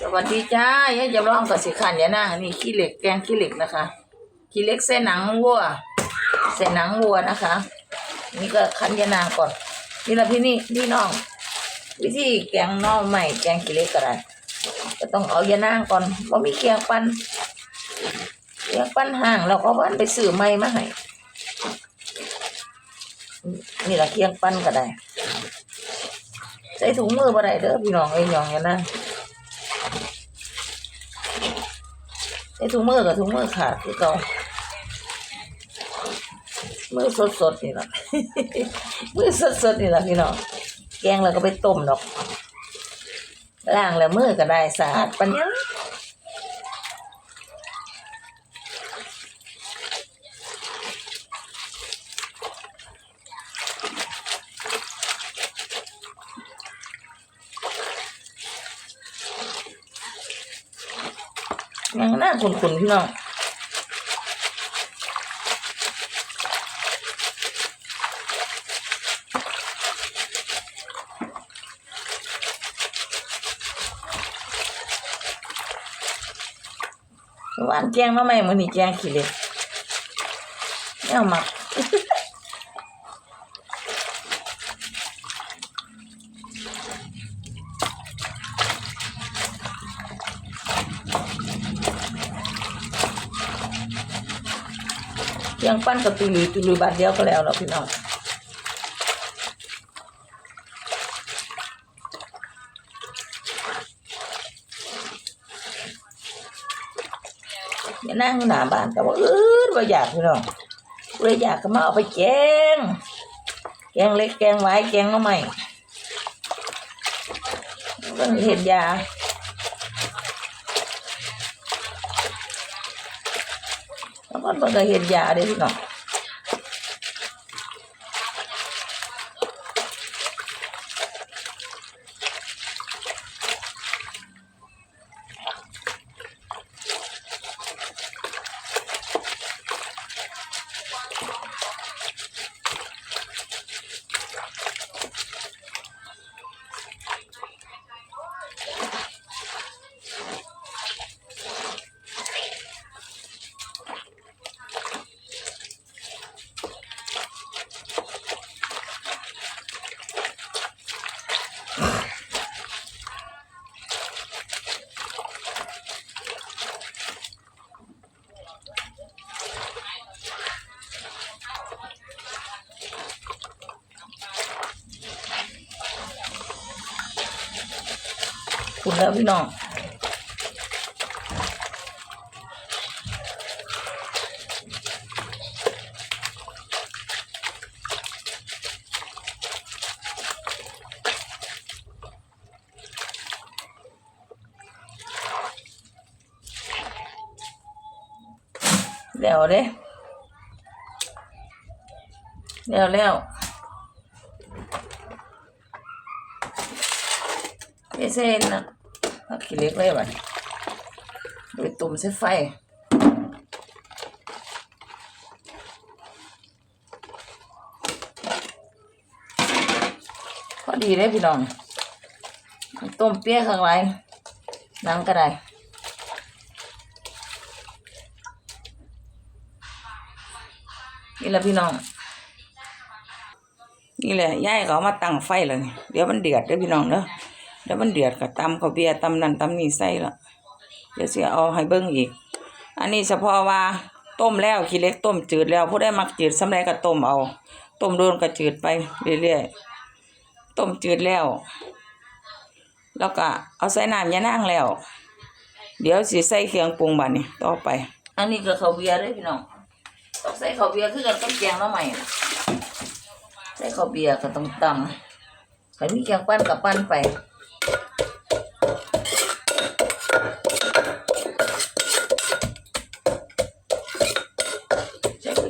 สวัสดีจ้ายายจะร้องกับสิขันยานั่งนนี้ขี้เหล็กแกงขี้เหล็กนะคะขี้เหล็กเส้นหนังวัวเส้นหนังวัวนะคะ นี่ก็ขันยานางก่อน นี่ละพี่นี่พี่น้อง วิธีแกงน่อใหม่แกงขี้เหล็กก็ได้ก็ต้องเอายานางก่อนว่าะมีเคียงปั้นเคียงปั้นห่างเราก็วันไปซื้อใหม่มาให้นี่ละเคียงปั้นก็ได้ ใส่ถุงมือบ่ได้เด้อพี่น้องไอ้ยองยานาง ไอ้ถุงมือกับถุงมือขาดคือเก่ามือสดสดๆนี่แหละมือสดสดๆนี่แหละพี่น้องแกงแล้วก็ไปต้มดอกล้างแล้วมือก็ได้สะอาดปัญญา ยังน่าขุนๆพี่น้องหวานแกงมาใหม่มื้อนี้แกงขี้เหล็กแนวหมัก เพียงปั้นกับตุลุยตุลุยบาทเดียวก็แล้วเนาะพี่น้องอย่านั่งหน้าบ้านแต่ว่าเออว่าอยากพี่น้องเลยอยากก็มาเอาไปแกงแกงเล็กแกงไว้แกงก็ไม่ก็เห็ดยา แล้วก็มันก็เห็ดยาเด้อพี่น้อง คุณแล้วพี่น้องแล้วเด้แล้วแล้วเอเซนนะ ผักขี้เล็กเลยบัดโดยตุ่มใส่ไฟพอดีเลยพี่น้องต้มเปี๊ยะข้างไรน้ำก็ได้นี่แหละพี่น้อง นี่แหละย่ายเขามาตั้งไฟแล้วนี่เดี๋ยวมันเดือดเด้อพี่น้องเด้อ เดี๋ยวมันเดือดก็ตำข้าวเบียร์ตำนั่นตำนี่ใส่ละเดี๋ยวสิเอาให้เบิ่งอีก อันนี้เฉพาะว่าต้มแล้วขี้เล็กต้มจืดแล้วผู้ได้มักจืดสำไรก็ต้มเอาต้มโดนก็จืดไปเรื่อยๆต้มจืดแล้ว แล้วก็เอาใส่น้ำยานางแล้ว เดี๋ยวสิใส่เครื่องปรุงบัดนี้ต่อไป อันนี้ก็ข้าวเบียร์เด้อพี่น้องต้องใส่ข้าวเบียร์คือกันกับแกงหน้อใหม่น่ะใส่ข้าวเบียร์ก็ต้องตำใครมีแกงปั้นกับปั้นไป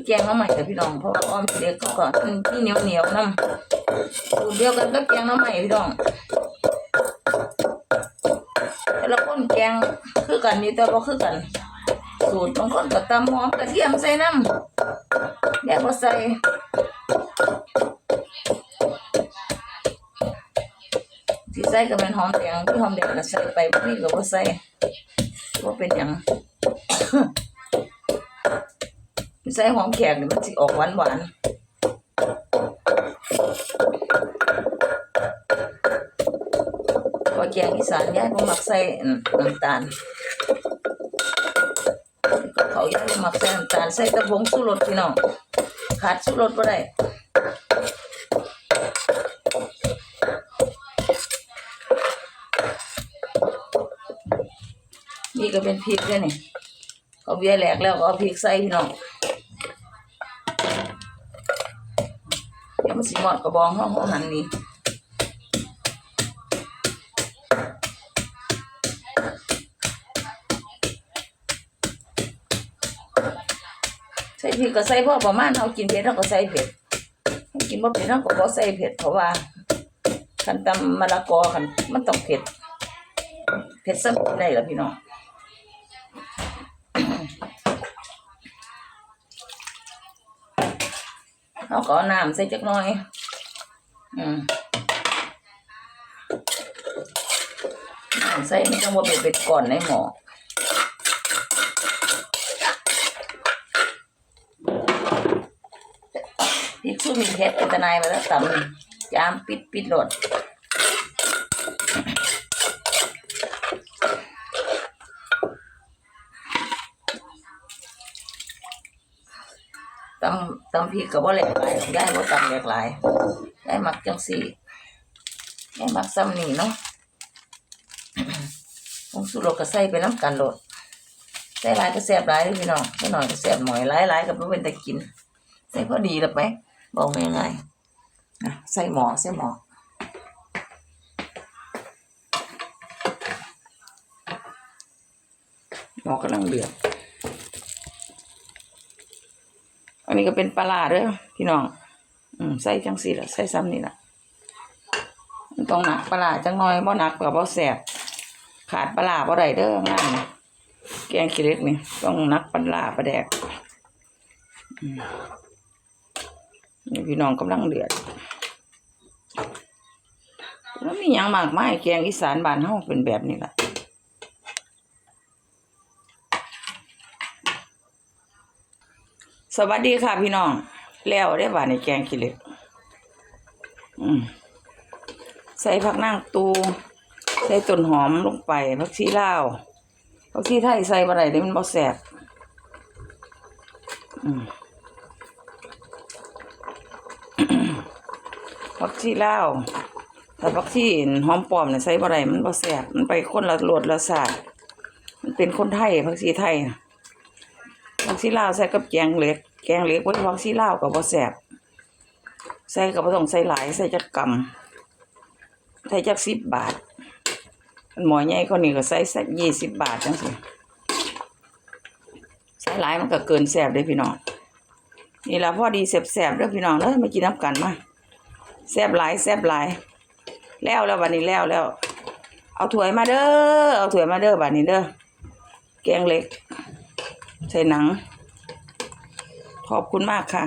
แกงน้ำใหม่แต่พี่น้องเพราะว่าอ้อมเด็กเขาก็ที่เหนียวเหนียวน้ำสูตรเดียวกันก็แกงน้ำใหม่พี่น้องแต่ละคนแกงคือกันนี่แต่ว่าคือกัน สูตรบางคนก็ตำหอมกระเทียมใส่น้ำแล้วก็ใส่สิใส่ก็เป็นหอมแดงที่หอมแดงก็ใส่ไปบ่มีก็บ่ใส่บ่เป็นหยัง ใส่หอมแขกนี่มันสิออกหวานหวานๆก็แกงอีสานยายบ่มักใส่น้ำตาลเขายายบ่มักใส่น้ำตาลใส่แตะผงชูรสพี่น้องขาดชูรสบ่ได้นี่ก็เป็นพริกด้วยนี่เอาเบียแหลกแล้วก็เอาพริกใส่พี่น้อง มันสิหมดกระบองห้องห้องหันนี่ใส่พริกก็ใส่พอประมาณเรากินเผ็ดเราก็ใส่เผ็ดกินบ่เผ็ดเราก็บ่ใส่เผ็ดเพราะว่าคันตำมะละกอคันมันต้องเผ็ดเผ็ดสักได้แล้วพี่น้อง เขาก็น้ำใส่จักหน่อย อืมน้ำใส่ไม่ต้องว่าเป็นเป็ดก่อนในหม้อพริกซุ่มมีเผ็ดเป็นตะนายไปแล้วตำจามปิดปิดหลด ตำพริกกับว่าแหลกหลายได้ว่าตำแหลกหลายได้มักจังสี่ได้มักซ้ำนี่เนาะผงสุรสก็ใส่ไปน้ำกันโลดใส่หลายก็แซ่บหลายด้อพี่น้องใส่หน่อยก็แซ่บหน่อยหลายหลายก็บ่เป็นตะกิน ใส่พอดีแล้วไปบอกง่ายๆนะใส่หมอใส่หมอหมอกำลังเดือด อันนี้ก็เป็นปลาร้าเด้อพี่น้อง อืมใส่จังสีละใส่ซ้ำนี่ละต้องหนักปลาจังน้อยบ่หนักกับบ่แสบขาดปลาบ่ได้เด้องานแกงขี้เล็กนี่ต้องนักปลาปลาแดกนี่พี่น้องกำลังเดือดแล้วมีหยังมากมายแกงอีสานบ้านเฮาเป็นแบบนี้ละ สวัสดีค่ะพี่น้อง แล้วได้บ่าในแกงขี้เหล็กใส่ผักนางตู ใส่ต้นหอมลงไปผักชีลาวผักชีไทยใส่บ่ได้เดี๋ยวมันบ่แซ่บผักชีลาวแต่ผักชีหอมปลอมเนี่ยใส่บ่ได้มันบ่แซ่บมันไปคนละรสละชาติมันเป็นคนไทยผักชีไทยนะ ผักชีลาวใส่กับแกงเล็ก แกงเล็กไว้ผักชีลาวกับบ่แซ่บใส่กับบ่ต้องใส่หลายใส่จักกำใส่จักสิบบาทมันหมอใหญ่คนนี้ก็ใส่สักยี่สิบบาทจังซี่ใส่หลายมันก็เกินแซ่บเด้อพี่น้องนี่ละพ่อดีแซ่บๆเด้อพี่น้องเด้อมากินน้ำกันมาแซ่บหลายแซ่บหลาย แล้วแล้วบัดนี้แล้วแล้วเอาถ้วยมาเด้อเอาถ้วยมาเด้อบัดนี้เด้อแกงเล็ก ใส่หนัง ขอบคุณมากค่ะ